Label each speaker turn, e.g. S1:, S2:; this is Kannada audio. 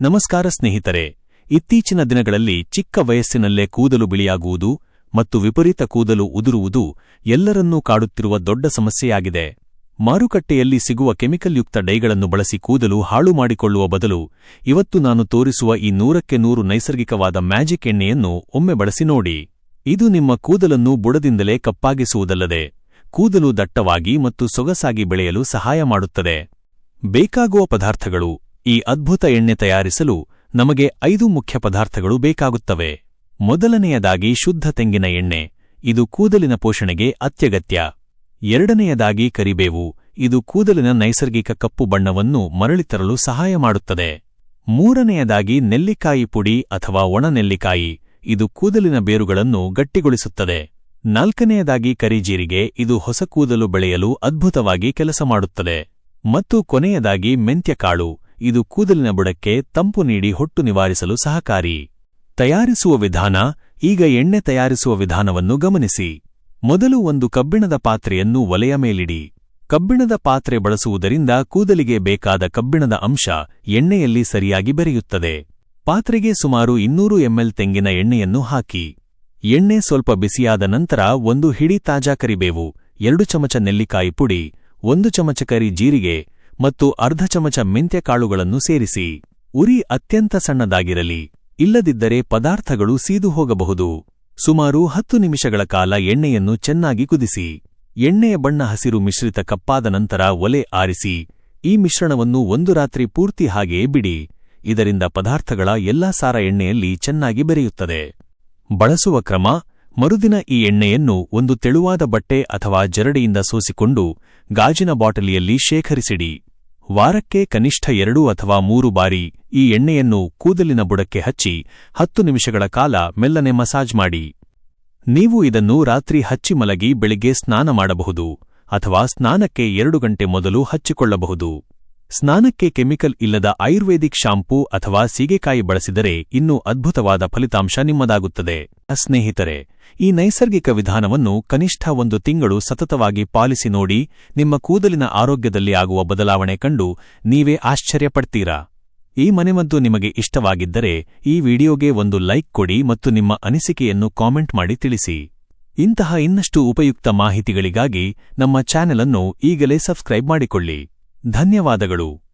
S1: ನಮಸ್ಕಾರ ಸ್ನೇಹಿತರೆ, ಇತ್ತೀಚಿನ ದಿನಗಳಲ್ಲಿ ಚಿಕ್ಕ ವಯಸ್ಸಿನಲ್ಲೇ ಕೂದಲು ಬಿಳಿಯಾಗುವುದು ಮತ್ತು ವಿಪರೀತ ಕೂದಲು ಉದುರುವುದು ಎಲ್ಲರನ್ನೂ ಕಾಡುತ್ತಿರುವ ದೊಡ್ಡ ಸಮಸ್ಯೆಯಾಗಿದೆ. ಮಾರುಕಟ್ಟೆಯಲ್ಲಿ ಸಿಗುವ ಕೆಮಿಕಲ್ಯುಕ್ತ ಡೈಗಳನ್ನು ಬಳಸಿ ಕೂದಲು ಹಾಳು ಮಾಡಿಕೊಳ್ಳುವ ಬದಲು ಇವತ್ತು ನಾನು ತೋರಿಸುವ ಈ ನೂರಕ್ಕೆ ನೂರು ನೈಸರ್ಗಿಕವಾದ ಮ್ಯಾಜಿಕ್ ಎಣ್ಣೆಯನ್ನು ಒಮ್ಮೆ ಬಳಸಿ ನೋಡಿ. ಇದು ನಿಮ್ಮ ಕೂದಲನ್ನು ಬುಡದಿಂದಲೇ ಕಪ್ಪಾಗಿಸುವುದಲ್ಲದೆ, ಕೂದಲು ದಟ್ಟವಾಗಿ ಮತ್ತು ಸೊಗಸಾಗಿ ಬೆಳೆಯಲು ಸಹಾಯ ಮಾಡುತ್ತದೆ. ಬೇಕಾಗುವ ಪದಾರ್ಥಗಳು ಈ ಅದ್ಭುತ ಎಣ್ಣೆ ತಯಾರಿಸಲು ನಮಗೆ ಐದು ಮುಖ್ಯ ಪದಾರ್ಥಗಳು ಬೇಕಾಗುತ್ತವೆ. ಮೊದಲನೆಯದಾಗಿ ಶುದ್ಧ ತೆಂಗಿನ ಎಣ್ಣೆ, ಇದು ಕೂದಲಿನ ಪೋಷಣೆಗೆ ಅತ್ಯಗತ್ಯ. ಎರಡನೆಯದಾಗಿ ಕರಿಬೇವು, ಇದು ಕೂದಲಿನ ನೈಸರ್ಗಿಕ ಕಪ್ಪು ಬಣ್ಣವನ್ನು ಮರಳಿ ತರಲು ಸಹಾಯ ಮಾಡುತ್ತದೆ. ಮೂರನೆಯದಾಗಿ ನೆಲ್ಲಿಕಾಯಿ ಪುಡಿ ಅಥವಾ ಒಣ ನೆಲ್ಲಿಕಾಯಿ ಇದು ಕೂದಲಿನ ಬೇರುಗಳನ್ನು ಗಟ್ಟಿಗೊಳಿಸುತ್ತದೆ. ನಾಲ್ಕನೆಯದಾಗಿ ಕರಿಜೀರಿಗೆ, ಇದು ಹೊಸ ಕೂದಲು ಬೆಳೆಯಲು ಅದ್ಭುತವಾಗಿ ಕೆಲಸ ಮಾಡುತ್ತದೆ. ಮತ್ತು ಕೊನೆಯದಾಗಿ ಮೆಂತ್ಯಕಾಳು ಇದು ಕೂದಲಿನ ಬುಡಕ್ಕೆ ತಂಪು ನೀಡಿ ಹೊಟ್ಟು ನಿವಾರಿಸಲು ಸಹಕಾರಿ. ತಯಾರಿಸುವ ವಿಧಾನ, ಈಗ ಎಣ್ಣೆ ತಯಾರಿಸುವ ವಿಧಾನವನ್ನು ಗಮನಿಸಿ. ಮೊದಲು ಒಂದು ಕಬ್ಬಿಣದ ಪಾತ್ರೆಯನ್ನು ಒಲೆಯ ಮೇಲಿಡಿ. ಕಬ್ಬಿಣದ ಪಾತ್ರೆ ಬಳಸುವುದರಿಂದ ಕೂದಲಿಗೆ ಬೇಕಾದ ಕಬ್ಬಿಣದ ಅಂಶ ಎಣ್ಣೆಯಲ್ಲಿ ಸರಿಯಾಗಿ ಬೆರೆಯುತ್ತದೆ. ಪಾತ್ರೆಗೆ ಸುಮಾರು ಇನ್ನೂರು ಎಂಎಲ್ ತೆಂಗಿನ ಎಣ್ಣೆಯನ್ನು ಹಾಕಿ. ಎಣ್ಣೆ ಸ್ವಲ್ಪ ಬಿಸಿಯಾದ ನಂತರ ಒಂದು ಹಿಡಿ ತಾಜಾ ಕರಿಬೇವು, ಎರಡು ಚಮಚ ನೆಲ್ಲಿಕಾಯಿ ಪುಡಿ, ಒಂದು ಚಮಚ ಕರಿ ಜೀರಿಗೆ ಮತ್ತು ಅರ್ಧ ಚಮಚ ಮೆಂತ್ಯ ಕಾಳುಗಳನ್ನು ಸೇರಿಸಿ. ಉರಿ ಅತ್ಯಂತ ಸಣ್ಣದಾಗಿರಲಿ, ಇಲ್ಲದಿದ್ದರೆ ಪದಾರ್ಥಗಳು ಸೀದು ಹೋಗಬಹುದು. ಸುಮಾರು ಹತ್ತು ನಿಮಿಷಗಳ ಕಾಲ ಎಣ್ಣೆಯನ್ನು ಚೆನ್ನಾಗಿ ಕುದಿಸಿ. ಎಣ್ಣೆಯ ಬಣ್ಣ ಹಸಿರು ಮಿಶ್ರಿತ ಕಪ್ಪಾದ ನಂತರ ಒಲೆ ಆರಿಸಿ. ಈ ಮಿಶ್ರಣವನ್ನು ಒಂದು ರಾತ್ರಿ ಪೂರ್ತಿ ಹಾಗೆಯೇ ಬಿಡಿ. ಇದರಿಂದ ಪದಾರ್ಥಗಳ ಎಲ್ಲಾ ಸಾರ ಎಣ್ಣೆಯಲ್ಲಿ ಚೆನ್ನಾಗಿ ಬೆರೆಯುತ್ತದೆ. ಬಳಸುವ ಕ್ರಮ, ಮರುದಿನ ಈ ಎಣ್ಣೆಯನ್ನು ಒಂದು ತೆಳುವಾದ ಬಟ್ಟೆ ಅಥವಾ ಜರಡಿಯಿಂದ ಸೋಸಿಕೊಂಡು, ಗಾಜಿನ ಬಾಟಲಿಯಲ್ಲಿ ಶೇಖರಿಸಿಡಿ. ವಾರಕ್ಕೆ ಕನಿಷ್ಠ ಎರಡು ಅಥವಾ ಮೂರು ಬಾರಿ ಈ ಎಣ್ಣೆಯನ್ನು ಕೂದಲಿನ ಬುಡಕ್ಕೆ ಹಚ್ಚಿ ಹತ್ತು ನಿಮಿಷಗಳ ಕಾಲ ಮೆಲ್ಲನೆ ಮಸಾಜ್ ಮಾಡಿ. ನೀವು ಇದನ್ನು ರಾತ್ರಿ ಹಚ್ಚಿ ಮಲಗಿ ಬೆಳಿಗ್ಗೆ ಸ್ನಾನ ಮಾಡಬಹುದು ಅಥವಾ ಸ್ನಾನಕ್ಕೆ ಎರಡು ಗಂಟೆ ಮೊದಲು ಹಚ್ಚಿಕೊಳ್ಳಬಹುದು. ಸ್ನಾನಕ್ಕೆ ಕೆಮಿಕಲ್ ಇಲ್ಲದ ಆಯುರ್ವೇದಿಕ್ ಶಾಂಪೂ ಅಥವಾ ಸೀಗೆಕಾಯಿ ಬಳಸಿದರೆ ಇನ್ನೂ ಅದ್ಭುತವಾದ ಫಲಿತಾಂಶ ನಿಮ್ಮದಾಗುತ್ತದೆ. ಸ್ನೇಹಿತರೆ, ಈ ನೈಸರ್ಗಿಕ ವಿಧಾನವನ್ನು ಕನಿಷ್ಠ ಒಂದು ತಿಂಗಳು ಸತತವಾಗಿ ಪಾಲಿಸಿ ನೋಡಿ, ನಿಮ್ಮ ಕೂದಲಿನ ಆರೋಗ್ಯದಲ್ಲಿ ಆಗುವ ಬದಲಾವಣೆ ಕಂಡು ನೀವೇ ಆಶ್ಚರ್ಯಪಡ್ತೀರಾ? ಈ ಮನೆಮದ್ದು ನಿಮಗೆ ಇಷ್ಟವಾಗಿದ್ದರೆ ಈ ವಿಡಿಯೋಗೆ ಒಂದು ಲೈಕ್ ಕೊಡಿ ಮತ್ತು ನಿಮ್ಮ ಅನಿಸಿಕೆಯನ್ನು ಕಾಮೆಂಟ್ ಮಾಡಿ ತಿಳಿಸಿ. ಇಂತಹ ಇನ್ನಷ್ಟು ಉಪಯುಕ್ತ ಮಾಹಿತಿಗಳಿಗಾಗಿ ನಮ್ಮ ಚಾನೆಲ್ ಅನ್ನು ಈಗಲೇ ಸಬ್ಸ್ಕ್ರೈಬ್ ಮಾಡಿಕೊಳ್ಳಿ. ಧನ್ಯವಾದಗಳು.